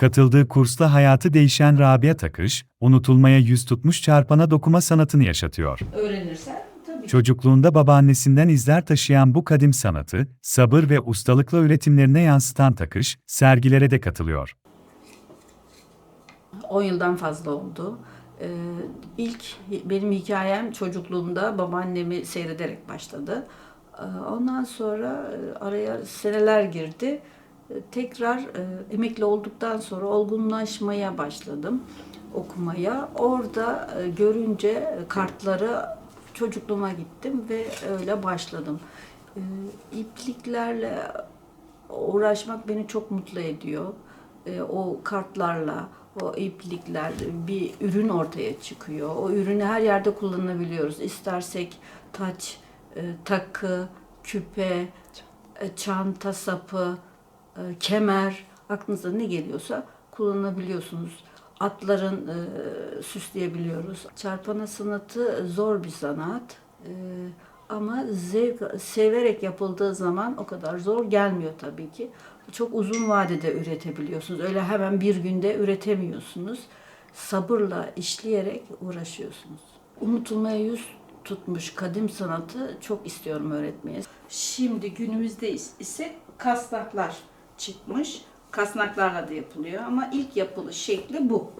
Katıldığı kursta hayatı değişen Rabia Takış, unutulmaya yüz tutmuş çarpana dokuma sanatını yaşatıyor. Öğrenirsen tabii. Çocukluğunda babaannesinden izler taşıyan bu kadim sanatı, sabır ve ustalıkla üretimlerine yansıtan Takış, sergilere de katılıyor. 10 yıldan fazla oldu. Ee, ilk benim hikayem çocukluğumda babaannemi seyrederek başladı. Ee, ondan sonra e, araya seneler girdi. Tekrar e, emekli olduktan sonra olgunlaşmaya başladım okumaya. Orada e, görünce e, kartları çocukluğuma gittim ve öyle başladım. Ee, ipliklerle uğraşmak beni çok mutlu ediyor. E, o kartlarla, o iplikler bir ürün ortaya çıkıyor. O ürünü her yerde kullanabiliyoruz. İstersek taç, e, takı, küpe, e, çanta sapı, e, kemer, aklınıza ne geliyorsa kullanabiliyorsunuz. Atların e, süsleyebiliyoruz. Çarpana sanatı zor bir sanat. E, ama zevk, severek yapıldığı zaman o kadar zor gelmiyor tabii ki. Çok uzun vadede üretebiliyorsunuz. Öyle hemen bir günde üretemiyorsunuz. Sabırla işleyerek uğraşıyorsunuz. Unutulmaya yüz tutmuş kadim sanatı çok istiyorum öğretmeye. Şimdi günümüzde is- ise kasnaklar çıkmış. Kasnaklarla da yapılıyor ama ilk yapılış şekli bu.